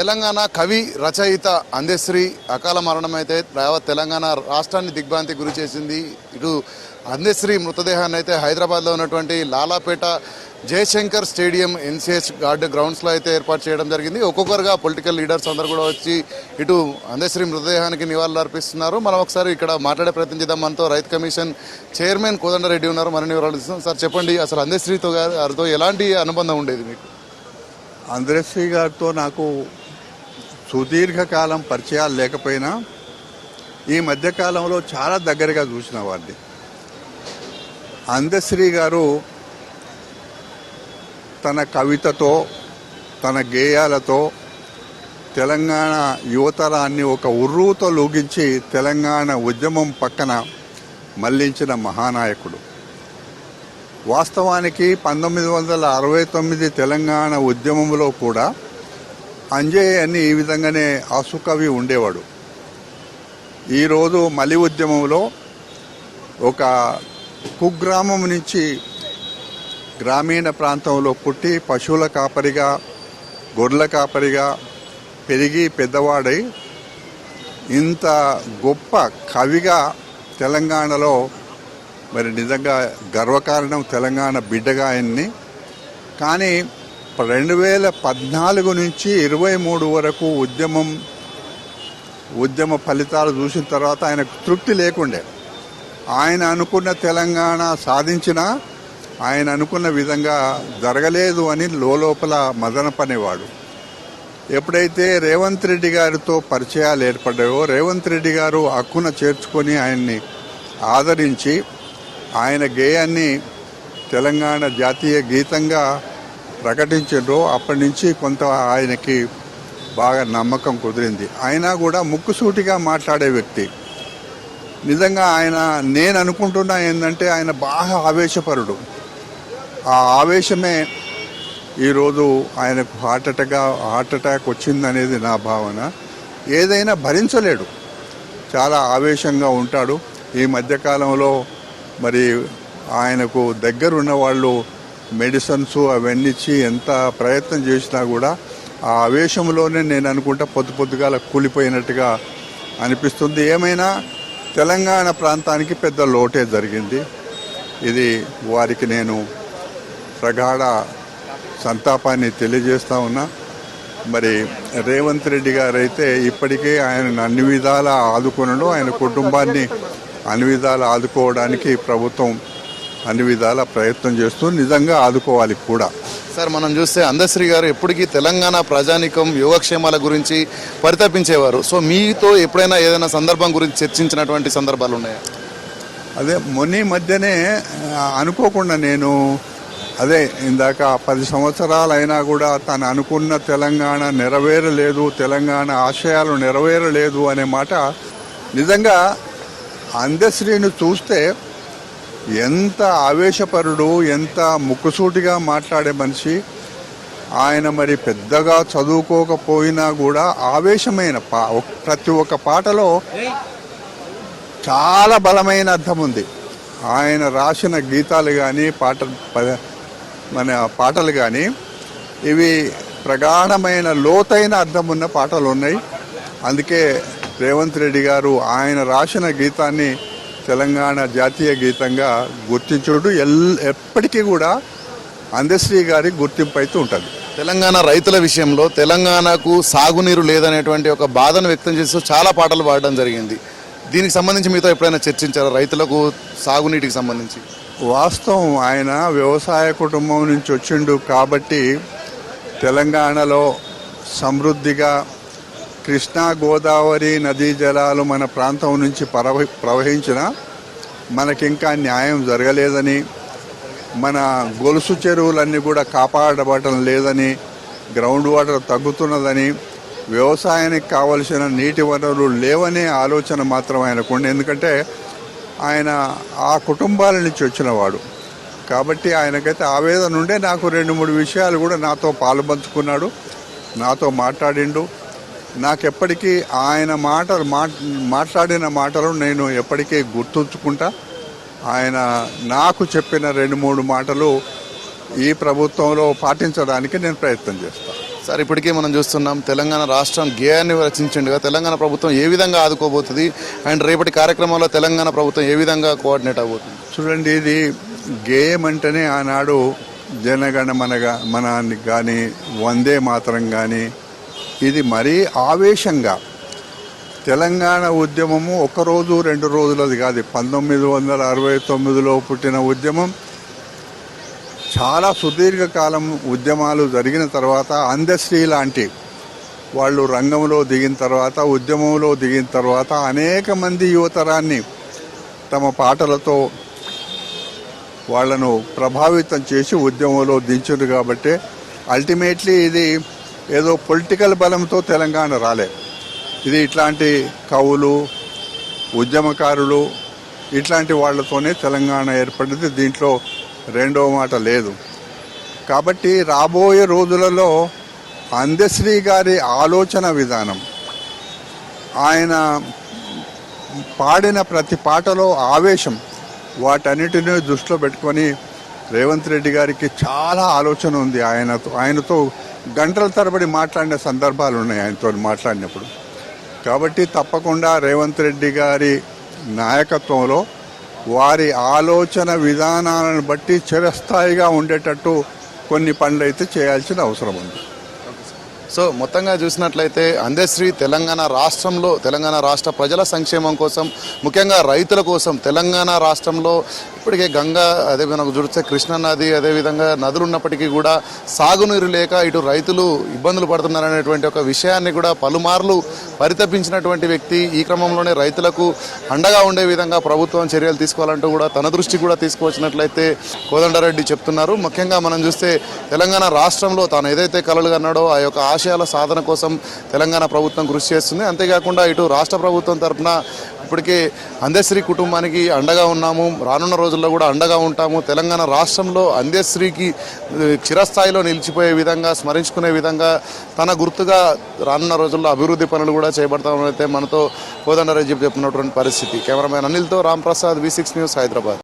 తెలంగాణ కవి రచయిత అందశ్రీ అకాల మరణం అయితే యావత్ తెలంగాణ రాష్ట్రాన్ని దిగ్భ్రాంతి గురి చేసింది. ఇటు అందశ్రీ మృతదేహాన్ని అయితే హైదరాబాద్లో ఉన్నటువంటి Lalapet Jayashankar stadium NCH guard గ్రౌండ్స్లో అయితే ఏర్పాటు చేయడం జరిగింది. ఒక్కొక్కరుగా పొలిటికల్ లీడర్స్ అందరూ కూడా వచ్చి ఇటు అందశ్రీ మృతదేహానికి నివాళులు అర్పిస్తున్నారు. మనం ఒకసారి ఇక్కడ మాట్లాడే ప్రయత్నం చేద్దాం. మనతో రైతు కమిషన్ చైర్మన్ కోదండరెడ్డి ఉన్నారు. మరిన్ని వివరాలు ఇస్తాం. సార్ చెప్పండి అసలు అందశ్రీతో గారితో ఎలాంటి అనుబంధం ఉండేది మీకు? అందరశ్రీ గారితో నాకు సుదీర్ఘకాలం పరిచయాలు లేకపోయినా ఈ మధ్యకాలంలో చాలా దగ్గరగా చూసిన వాడిని. అందశ్రీ గారు తన కవితతో తన గేయాలతో తెలంగాణ యువతరాన్ని ఒక ఉర్రూతో లూగించి తెలంగాణ ఉద్యమం పక్కన మళ్ళించిన మహానాయకుడు. వాస్తవానికి పంతొమ్మిది వందల అరవై తొమ్మిది తెలంగాణ ఉద్యమంలో కూడా అంజయ్ అని ఈ విధంగానే ఆసుకవి ఉండేవాడు. ఈరోజు మలి ఉద్యమంలో ఒక కుగ్రామం నుంచి గ్రామీణ ప్రాంతంలో పుట్టి పశువుల కాపరిగా గొర్రెల కాపరిగా పెరిగి పెద్దవాడై ఇంత గొప్ప కవిగా తెలంగాణలో మరి నిజంగా గర్వకారణం తెలంగాణ బిడ్డగా ఆయన్ని. కానీ రెండు వేల పద్నాలుగు నుంచి ఇరవై మూడు వరకు ఉద్యమం ఉద్యమ ఫలితాలు చూసిన తర్వాత ఆయనకు తృప్తి లేకుండే. ఆయన అనుకున్న తెలంగాణ సాధించినా ఆయన అనుకున్న విధంగా జరగలేదు అని లోపల మదన పనేవాడు. ఎప్పుడైతే రేవంత్ రెడ్డి గారితో పరిచయాలు ఏర్పడ్డాయో రేవంత్ రెడ్డి గారు హక్కున చేర్చుకొని ఆయన్ని ఆదరించి ఆయన గేయాన్ని తెలంగాణ జాతీయ గీతంగా ప్రకటించారో అప్పటి నుంచి కొంత ఆయనకి బాగా నమ్మకం కుదిరింది. అయినా కూడా ముక్కుసూటిగా మాట్లాడే వ్యక్తి. నిజంగా ఆయన నేను అనుకుంటున్నా ఏంటంటే ఆయన బాగా ఆవేశపరుడు. ఆ ఆవేశమే ఈరోజు ఆయనకు హార్ట్ అటాక్ హార్ట్ అటాక్ వచ్చిందనేది నా భావన. ఏదైనా భరించలేడు. చాలా ఆవేశంగా ఉంటాడు. ఈ మధ్యకాలంలో మరి ఆయనకు దగ్గరున్న వాళ్ళు మెడిసిన్స్ అవన్నీ ఇచ్చి ఎంత ప్రయత్నం చేసినా కూడా ఆ ఆవేశంలోనే నేను అనుకుంటా పొద్దు పొద్దుగాల కూలిపోయినట్టుగా అనిపిస్తుంది. ఏమైనా తెలంగాణ ప్రాంతానికి పెద్ద లోటే జరిగింది. ఇది వారికి నేను ప్రగాఢ సంతాపాన్ని తెలియజేస్తా ఉన్నా. మరి రేవంత్ రెడ్డి గారు అయితే ఇప్పటికే ఆయన అన్ని విధాలా ఆదుకునడు ఆయన కుటుంబాన్ని అన్ని విధాలా ఆదుకోవడానికి ప్రభుత్వం అన్ని విధాల ప్రయత్నం చేస్తూ నిజంగా ఆదుకోవాలి కూడా. సార్ మనం చూస్తే అందశ్రీ గారు ఎప్పటికీ తెలంగాణ ప్రజానికం యోగక్షేమాల గురించి పరితపించేవారు. సో మీతో ఎప్పుడైనా ఏదైనా సందర్భం గురించి చర్చించినటువంటి సందర్భాలు ఉన్నాయా? అదే మొన్న మధ్యనే అనుకోకుండా నేను అదే ఇందాక పది సంవత్సరాలు అయినా కూడా తను అనుకున్న తెలంగాణ నెరవేరలేదు తెలంగాణ ఆశయాలు నెరవేరలేదు అనే మాట నిజంగా అందశ్రీని చూస్తే ఎంత ఆవేశపరుడు ఎంత ముక్కుసూటిగా మాట్లాడే మనిషి ఆయన మరి పెద్దగా చదువుకోకపోయినా కూడా ఆవేశమైన పా ప్రతి ఒక్క పాటలో చాలా బలమైన అర్థం ఉంది. ఆయన రాసిన గీతాలు కానీ పాట మన పాటలు కానీ ఇవి ప్రగాఢమైన లోతైన అర్థం ఉన్న పాటలు ఉన్నాయి. అందుకే రేవంత్ రెడ్డి గారు ఆయన రాసిన గీతాన్ని తెలంగాణ జాతీయ గీతంగా గుర్తించుడు ఎల్ ఎప్పటికీ కూడా అందశ్రీ గారి గుర్తింపు అయితే ఉంటుంది. తెలంగాణ రైతుల విషయంలో తెలంగాణకు సాగునీరు లేదనేటువంటి ఒక బాధను వ్యక్తం చేస్తూ చాలా పాటలు పాడడం జరిగింది. దీనికి సంబంధించి మీతో ఎప్పుడైనా చర్చించారా రైతులకు సాగునీటికి సంబంధించి? వాస్తవం ఆయన వ్యవసాయ కుటుంబం నుంచి వచ్చిండు కాబట్టి తెలంగాణలో సమృద్ధిగా కృష్ణా గోదావరి నదీ జలాలు మన ప్రాంతం నుంచి ప్రవహి ప్రవహించిన మనకింకా న్యాయం జరగలేదని మన గొలుసు చెరువులన్నీ కూడా కాపాడబడటం లేదని గ్రౌండ్ వాటర్ తగ్గుతున్నదని వ్యవసాయానికి కావలసిన నీటి వనరులు లేవనే ఆలోచన మాత్రం ఆయనకు ఉండే. ఎందుకంటే ఆయన ఆ కుటుంబాల నుంచి వచ్చినవాడు. కాబట్టి ఆయనకైతే ఆవేదన ఉండే. నాకు రెండు మూడు విషయాలు కూడా నాతో పాలు పంచుకున్నాడు. నాతో మాట్లాడిండు. నాకు ఎప్పటికీ ఆయన మాటలు మాట్లాడిన మాటలు నేను ఎప్పటికీ గుర్తుంచుకుంటా. ఆయన నాకు చెప్పిన రెండు మూడు మాటలు ఈ ప్రభుత్వంలో పాటించడానికి నేను ప్రయత్నం చేస్తాను సార్ ఇప్పటికే మనం చూస్తున్నాం తెలంగాణ రాష్ట్రం గేయాన్ని రచించిండుగా. తెలంగాణ ప్రభుత్వం ఏ విధంగా ఆదుకోబోతుంది? అండ్ రేపటి కార్యక్రమంలో తెలంగాణ ప్రభుత్వం ఏ విధంగా కోఆర్డినేట్ అవబోతుంది చూడండి ఇది గేయం అంటేనే ఆనాడు జనగణ మనగా మనాన్ని కానీ వందే మాతరం కానీ ఇది మరీ ఆవేశంగా. తెలంగాణ ఉద్యమము ఒక రోజు రెండు రోజులది కాదు. పంతొమ్మిది వందల అరవై తొమ్మిదిలో పుట్టిన ఉద్యమం. చాలా సుదీర్ఘకాలం ఉద్యమాలు జరిగిన తర్వాత అందశ్రీ లాంటి వాళ్ళు రంగంలో దిగిన తర్వాత ఉద్యమంలో దిగిన తర్వాత అనేక మంది యువతరాన్ని తమ పాటలతో వాళ్ళను ప్రభావితం చేసి ఉద్యమంలో దించారు కాబట్టి అల్టిమేట్లీ ఇది ఏదో పొలిటికల్ బలంతో తెలంగాణ రాలే. ఇది ఇట్లాంటి కవులు ఉద్యమకారులు ఇట్లాంటి వాళ్ళతోనే తెలంగాణ ఏర్పడింది. దీంట్లో రెండో మాట లేదు. కాబట్టి రాబోయే రోజులలో అందశ్రీ గారి ఆలోచన విధానం ఆయన పాడిన ప్రతి పాటలో ఆవేశం వాటన్నిటిని దృష్టిలో పెట్టుకొని రేవంత్ రెడ్డి గారికి చాలా ఆలోచన ఉంది. ఆయనతో ఆయనతో గంటల తరబడి మాట్లాడిన సందర్భాలు ఉన్నాయి ఆయనతో మాట్లాడినప్పుడు. కాబట్టి తప్పకుండా రేవంత్ రెడ్డి గారి నాయకత్వంలో వారి ఆలోచన విధానాలను బట్టి చిరస్థాయిగా ఉండేటట్టు కొన్ని పనులు అయితే చేయాల్సిన అవసరం ఉంది. సో మొత్తంగా చూసినట్లయితే అందశ్రీ తెలంగాణ రాష్ట్రంలో తెలంగాణ రాష్ట్ర ప్రజల సంక్షేమం కోసం ముఖ్యంగా రైతుల కోసం తెలంగాణ రాష్ట్రంలో ఇప్పటికే గంగా అదే మనకు చూస్తే కృష్ణా నది అదేవిధంగా నదులు ఉన్నప్పటికీ కూడా సాగునీరు లేక ఇటు రైతులు ఇబ్బందులు పడుతున్నారనేటువంటి ఒక విషయాన్ని కూడా పలుమార్లు పరితపించినటువంటి వ్యక్తి ఈ క్రమంలోనే రైతులకు అండగా ఉండే విధంగా ప్రభుత్వం చర్యలు తీసుకోవాలంటూ కూడా తన దృష్టి కూడా తీసుకువచ్చినట్లయితే కోదండరెడ్డి చెప్తున్నారు. ముఖ్యంగా మనం చూస్తే తెలంగాణ రాష్ట్రంలో తాను ఏదైతే కలలు కన్నాడో ఆ యొక్క ఆశయాల సాధన కోసం తెలంగాణ ప్రభుత్వం కృషి చేస్తుంది. అంతేకాకుండా ఇటు రాష్ట్ర ప్రభుత్వం తరఫున ఇప్పటికే అందశ్రీ కుటుంబానికి అండగా ఉన్నాము. రానున్న రోజు రోజుల్లో కూడా అండగా ఉంటాము. తెలంగాణ రాష్ట్రంలో అందేశ్రీకి చిరస్థాయిలో నిలిచిపోయే విధంగా స్మరించుకునే విధంగా తన గుర్తుగా రానున్న రోజుల్లో అభివృద్ధి పనులు కూడా చేపడతామని అయితే మనతో కోదండరెడ్డి చెప్పినటువంటి పరిస్థితి. Cameraman అనిల్తో Ram Prasad V six news Hyderabad.